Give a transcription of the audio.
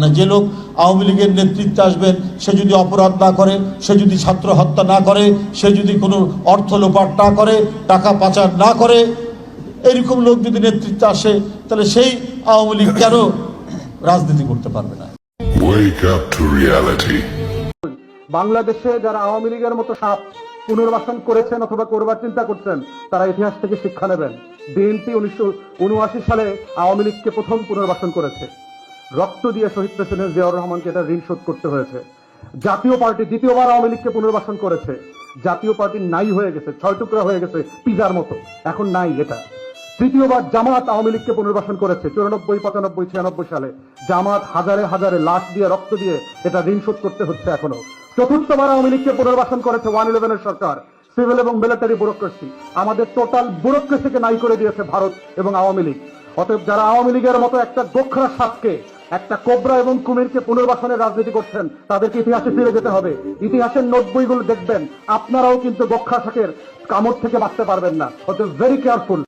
না যে লোক আওয়ামী লীগের নেতৃত্বে আসবেন সে যদি অপরাধ না করে সে যদি ছাত্র হত্যা না করে সে যদি কোনো অর্থ লোপাট না করে টাকা পাচার না করে এরকম লোক যদি নেতৃত্বে আসে তাহলে সেই আওয়ামী লীগ কেন রাজনীতি করতে পারবে না. বাংলাদেশে যারা আওয়ামী লীগের মতো সাপ পুনর্বাসন করেছেন অথবা করবার চিন্তা করছেন তারা ইতিহাস থেকে শিক্ষা নেবেন। বিএনপি উনিশশো উনআশি সালে আওয়ামী লীগকে প্রথম পুনর্বাসন করেছে। রক্ত দিয়ে শহীদ প্রেসিডেন্ট জিয়াউর রহমানকে এটা ঋণ শোধ করতে হয়েছে। জাতীয় পার্টি দ্বিতীয়বার আওয়ামী লীগকে পুনর্বাসন করেছে। জাতীয় পার্টি নাই হয়ে গেছে, ছয় টুকরা হয়ে গেছে পিজার মতো। এখন নাই এটা। তৃতীয়বার জামাত আওয়ামী লীগকে পুনর্বাসন করেছে, চুরানব্বই, পঁচানব্বই, ছিয়ানব্বই সালে। জামাত হাজারে হাজারে লাশ দিয়ে, রক্ত দিয়ে এটা ঋণ শোধ করতে হচ্ছে এখনও। চতুর্থবার আওয়ামী লীগকে পুনর্বাসন করেছে ওয়ান ইলেভেনের সরকার, সিভিল এবং মিলিটারি ব্যুরোক্রেসি। আমাদের টোটাল ব্যুরোক্রেসিকে নাই করে দিয়েছে ভারত এবং আওয়ামী লীগ। অতএব যারা আওয়ামী লীগের মতো একটা গোখরা সাপকে একটা কোবরা এবং কুমিরকে পুনর্বাসনের রাজনীতি করছেন, তাদেরকে ইতিহাসে ফিরে যেতে হবে। ইতিহাসের নোট বইগুলো দেখবেন, আপনারাও কিন্তু বক্ষাশাকের শাকের কামড় থেকে বাঁচতে পারবেন না। হতে ভেরি কেয়ারফুল